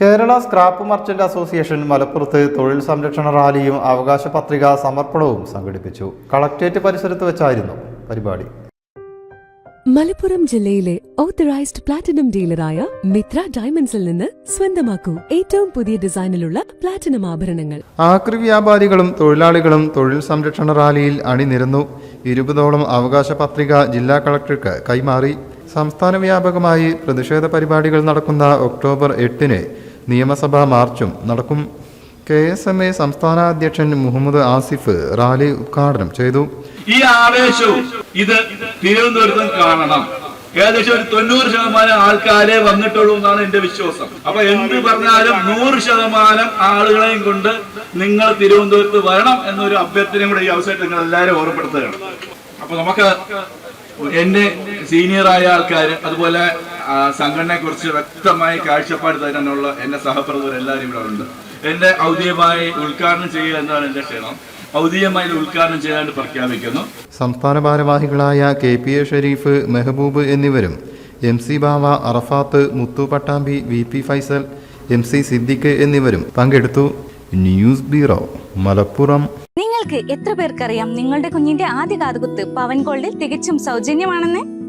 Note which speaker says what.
Speaker 1: Kerala scrap merchant association മലപ്പുറത്ത് തൊഴിൽ സംരക്ഷണ റാലിയും അവകാശ പത്രിക സമർപ്പണവും സംഘടിപ്പിച്ചു. കളക്ടറേറ്റ് പരിസരത്ത് വെച്ചായിരുന്നു പരിപാടി.
Speaker 2: മലപ്പുറം ജില്ലയിലെ ഓത്തറൈസ്ഡ് പ്ലാറ്റിനം ഡീലറായ മിത്ര ഡയമണ്ട്സിൽ നിന്ന് സ്വന്തമാക്കൂ ഏറ്റവും പുതിയ ഡിസൈനിലുള്ള പ്ലാറ്റിനം ആഭരണങ്ങൾ.
Speaker 1: ആക്രി വ്യാപാരികളും തൊഴിലാളികളും തൊഴിൽ സംരക്ഷണ റാലിയിൽ അണിനിരന്നു. ഇരുപതോളം അവകാശ പത്രിക ജില്ലാ കളക്ടർക്ക് കൈമാറി. സംസ്ഥാന വ്യാപകമായി പ്രതിഷേധ പരിപാടികൾ നടക്കുന്ന ഒക്ടോബർ എട്ടിന് നിയമസഭാ മാർച്ചും നടക്കും. കെ എസ് എം എ സംസ്ഥാന അധ്യക്ഷൻ മുഹമ്മദ് ആസിഫ് റാലി ഉദ്ഘാടനം ചെയ്തു.
Speaker 3: ഈ ആവേശവും ഇത് തിരുവനന്തപുരത്തും കാണണം. ഏകദേശം ഒരു തൊണ്ണൂറ് ശതമാനം ആൾക്കാരെ വന്നിട്ടുള്ളൂ എന്നാണ് എന്റെ വിശ്വാസം. അപ്പൊ എന്ത് പറഞ്ഞാലും നൂറ് ശതമാനം ആളുകളെയും കൊണ്ട് നിങ്ങൾ തിരുവനന്തപുരത്ത് വരണം എന്നൊരു അഭ്യർത്ഥന കൂടെ ഈ അവസരത്തിൽ നിങ്ങൾ എല്ലാവരും ഓർമ്മപ്പെടുത്തുകയാണ്. അപ്പൊ നമുക്ക് എന്റെ സീനിയറായ ആൾക്കാർ അതുപോലെ ആ, സംഘടനയെ കുറിച്ച് വ്യക്തമായ കാഴ്ചപ്പാട് തരാനുള്ള എന്റെ സഹപ്രവർ എല്ലാവരും ഇവിടെ ഉണ്ട്. എന്റെ ഔദ്യോഗികമായി ഉദ്ഘാടനം ചെയ്യുക എന്നാണ് എന്റെ ക്ഷണം ഔദ്യോഗികമായി ഉദ്ഘാടനം ചെയ്യാൻ പ്രഖ്യാപിക്കുന്നു.
Speaker 1: സംസ്ഥാന ഭാരവാഹികളായ K P A Shareef Mehboob എന്നിവരും M C Bava Arafath Muthu Pattambi V P Faisal M C Siddique എന്നിവരും പങ്കെടുത്തു. News bureau Malappuram.
Speaker 4: നിങ്ങൾക്ക് എത്ര പേർക്കറിയാം നിങ്ങളുടെ കുഞ്ഞിന്റെ ആദ്യ കാതുകുത്ത് പവൻ ഗോൾഡിൽ തികച്ചും സൗജന്യമാണെന്ന്?